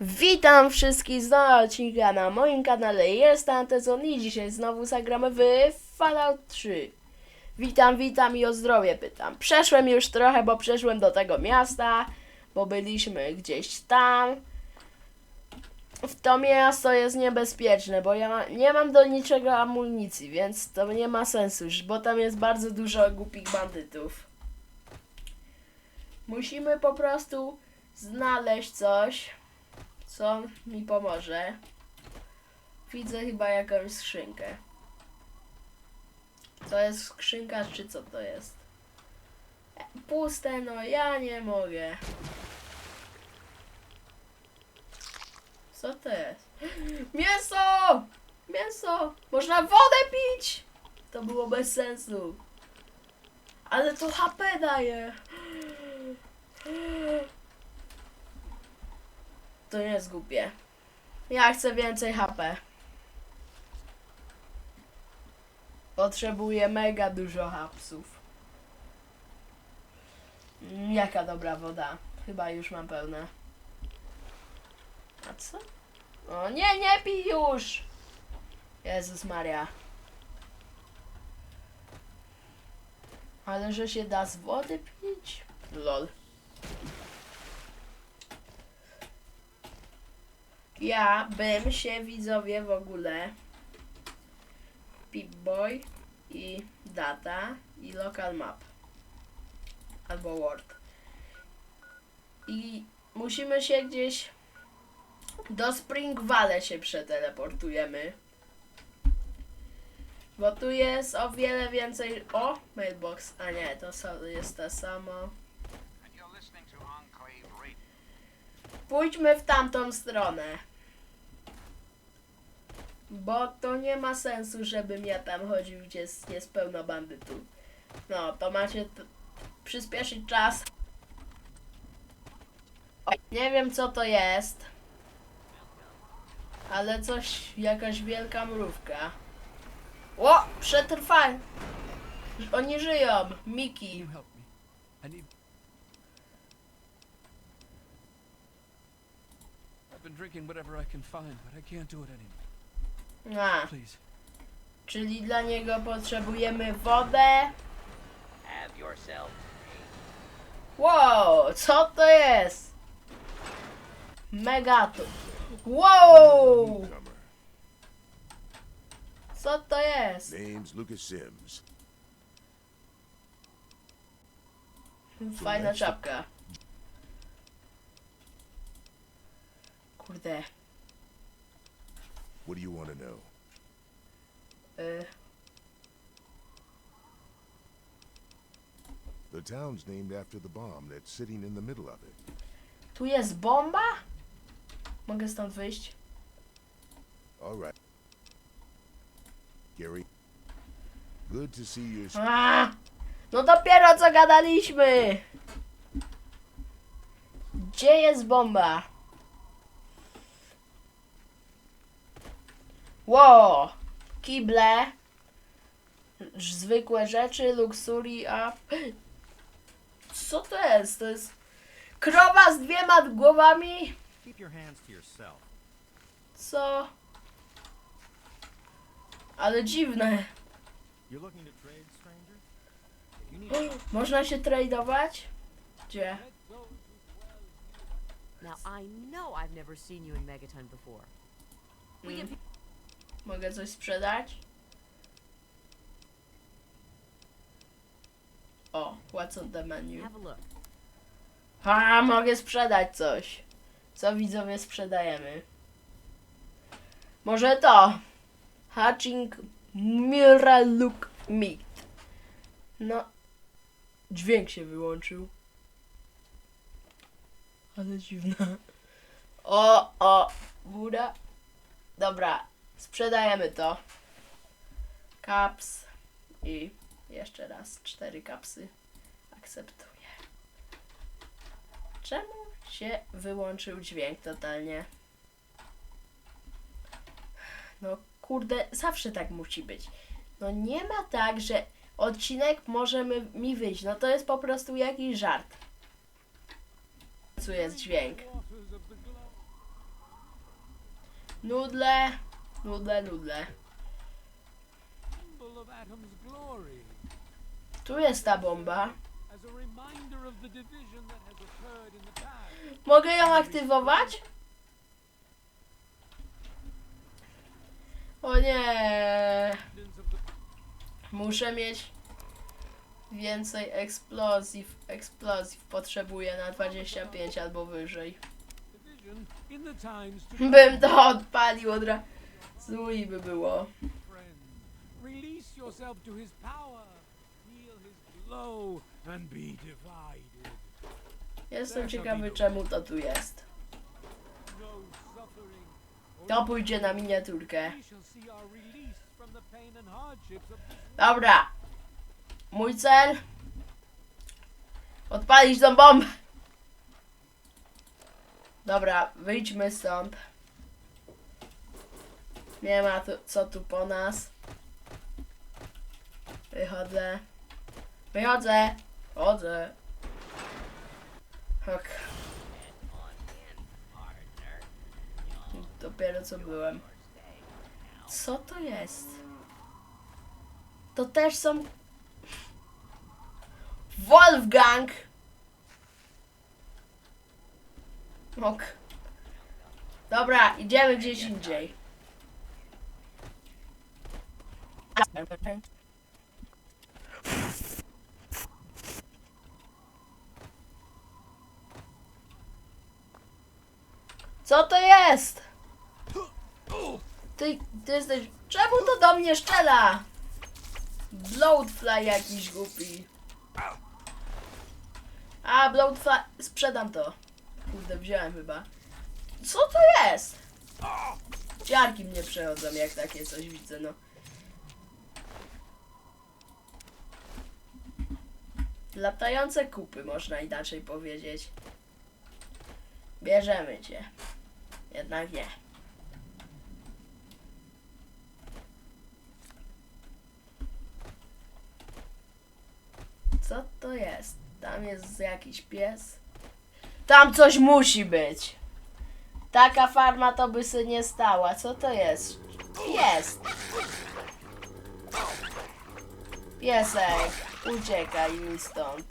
Witam wszystkich z nowego odcinka na moim kanale. Jest Antezon i dzisiaj znowu zagramy w Fallout 3. Witam, witam i o zdrowie pytam. Przeszłem już trochę, bo przeszłem do tego miasta, bo byliśmy gdzieś tam. W to miasto jest niebezpieczne, bo ja nie mam do niczego amunicji, więc to nie ma sensu, bo tam jest bardzo dużo głupich bandytów. Musimy po prostu znaleźć coś co mi pomoże. Widzę chyba jakąś skrzynkę. To jest skrzynka, czy co to jest? Puste, no ja nie mogę. Co to jest? Mięso! Mięso! Można wodę pić! To było bez sensu. Ale to HP daje. To nie jest głupie. Ja chcę więcej HP. Potrzebuję mega dużo hapsów. Mm, Jaka dobra woda. Chyba już mam pełne. A co? O nie, nie pij już! Jezus Maria. Ale że się da z wody pić? Lol. Ja bym się widzowie w ogóle Pip-Boy i data i local map. Albo word. I musimy się gdzieś do Spring Valley się przeteleportujemy. Bo tu jest o wiele więcej o mailbox. A nie to jest to samo Pójdźmy w tamtą stronę. Bo to nie ma sensu, żebym ja tam chodził, gdzie jest, jest pełno bandytów. No, to macie przyspieszyć czas. O, nie wiem co to jest. Ale coś, jakaś wielka mrówka. O, przetrwań! Oni żyją, Miki. you help me? I need. I've been drinking whatever I can find, but I can't do it anymore. A. Please, Czyli dla niego potrzebujemy wodę. Have yourself. Wow, co to jest? Megatu. Wow! Co to jest? Name's Lucas Sims. Fajna czapka. Kurde. What do you want to know? Y, The town's named after the bomb that's sitting in the middle of it. tu jest bomba? Mogę stąd wyjść? All right. Gary. Good to see you. A, no dopiero co gadaliśmy. Gdzie jest bomba? Wow, kible, zwykłe rzeczy, luxury, a co to jest? To jest krowa z dwiema głowami? Co? Ale dziwne. Można się tradować? Gdzie? Now I know I've never seen you in Megaton before. We Mm. Mogę coś sprzedać? O, what's on the menu? have a look. A, mogę sprzedać coś. Co widzowie sprzedajemy? Może to. Hatching Miraluk Meat. No. Dźwięk się wyłączył. Ale dziwne. O, o, buda. Dobra, sprzedajemy to. Caps i jeszcze raz cztery kapsy. Akceptuję. Czemu się wyłączył dźwięk totalnie? No kurde, zawsze tak musi być. No nie ma tak, że odcinek może mi- wyjść. No to jest po prostu jakiś żart. Tu jest dźwięk. Nudle, Nudle, nudle. Tu jest ta bomba. Mogę ją aktywować? O nie! Muszę mieć więcej eksplozyw. Eksplozyw potrzebuję na 25 albo wyżej. Bym to odpalił od razu i by było. friend. Release yourself to his power. Feel his glow and be divided. Jestem ciekawy czemu to tu jest. No suffering. To pójdzie na miniaturkę. we shall see our release from the pain and hardships of this Dobra. Mój cel. Odpalić tą bombę. Dobra, wyjdźmy stąd. Nie ma tu, co tu po nas. Wychodzę. Wychodzę. Chodzę. Ok. Dopiero co byłem. Co to jest? To też są. Wolfgang! Ok. Dobra, idziemy gdzieś indziej. Co to jest? Ty, ty jesteś... Czemu to do mnie szczela? Bloatfly jakiś głupi. A, Bloatfly... Sprzedam to. Kurde, wziąłem chyba. Co to jest? Ciarki mnie przechodzą, jak takie coś widzę, no. Latające kupy, można inaczej powiedzieć. Bierzemy cię. Jednak nie. Co to jest? Tam jest jakiś pies. Tam coś musi być. Taka farma to by się nie stała. Co to jest? Jest. Piesek, uciekaj mi stąd.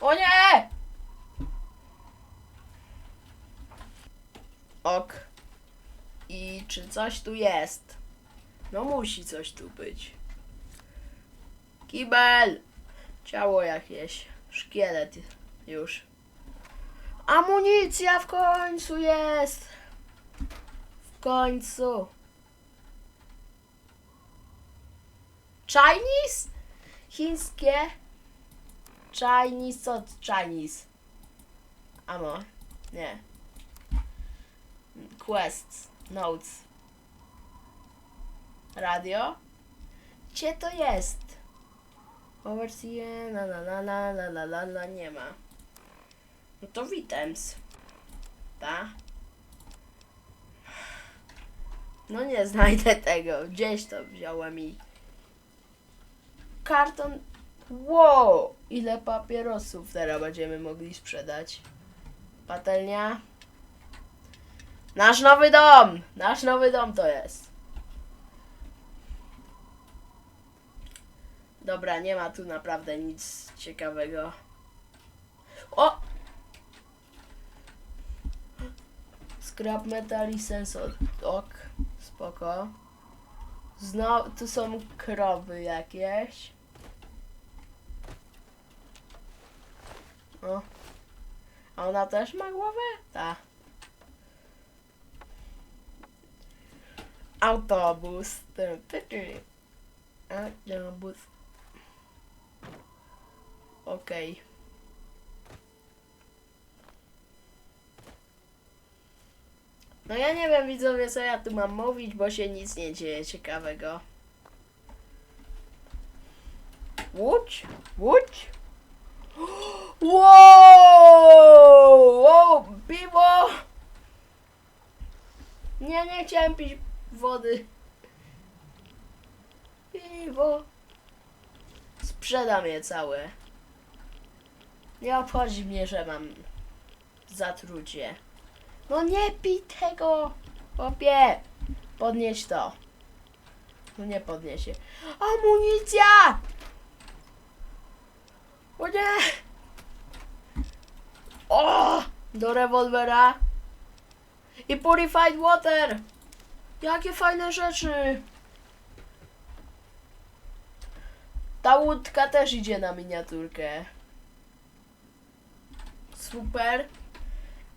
O nie! Ok. I czy coś tu jest? No musi coś tu być. Kibel! Ciało jakieś. Szkielet już. Amunicja w końcu jest! W końcu. Chinese? Chińskie? Chinese, co Chinese? Amo, nie. Quests, notes. Radio? Gdzie to jest? Overseer, la la la la la la la la, nie ma. No to Witems. Ta? No nie znajdę tego. Gdzieś to wziąłem i... Karton... Wow! Ile papierosów teraz będziemy mogli sprzedać? Patelnia. Nasz nowy dom! Nasz nowy dom to jest. Dobra, nie ma tu naprawdę nic ciekawego. O! Scrap metal i sensor. Ok, spoko. Znowu, tu są krowy jakieś. O. A ona też ma głowę? Ta. Autobus. Autobus. Okej. No ja nie wiem widzowie co ja tu mam mówić, bo się nic nie dzieje ciekawego. Łódź? Łódź? Wow! wow! Piwo! Nie, nie chciałem pić wody. Piwo. Sprzedam je całe. Nie obchodzi mnie, że mam zatrucie. No nie pij tego! Chłopie! Podnieś to. No nie podniesie. Amunicja! O nie! O! Do rewolwera. I purified water! Jakie fajne rzeczy! Ta łódka też idzie na miniaturkę. Super.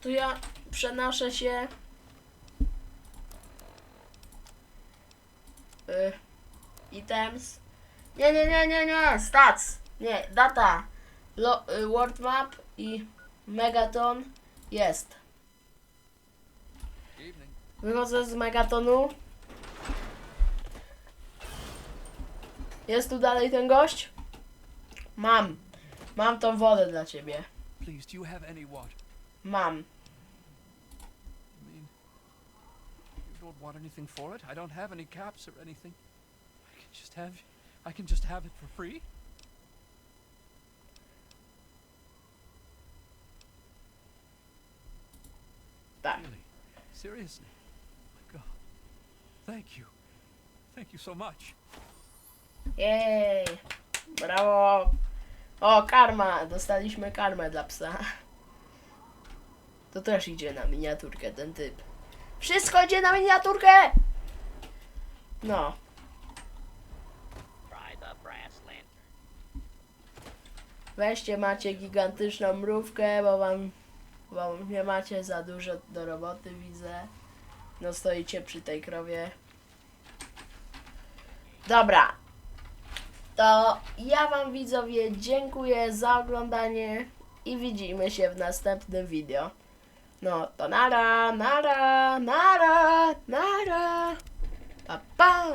To ja przenoszę się. Y, items. Nie, nie, nie, nie, nie. Stats. Nie, data. Lo, y, world map i megaton jest. Wychodzę z megatonu. Jest tu dalej ten gość? Mam. Mam tą wodę dla ciebie. Mam. Don't want anything for it? I don't have any caps or anything. I can just have, I can just have it for free. Tak. Really? Seriously? My God. Thank you. Thank you so much. Jej. Brawo. O, karma. Dostaliśmy karmę dla psa. To też idzie na miniaturkę ten typ. Wszystko idzie na miniaturkę! No. Try the brass lantern. Weźcie, macie gigantyczną mrówkę, bo wam, bo nie macie za dużo do roboty, widzę. No stoicie przy tej krowie. Dobra. To ja wam widzowie dziękuję za oglądanie i widzimy się w następnym video. No to nara, nara, nara, nara. Pa, pa.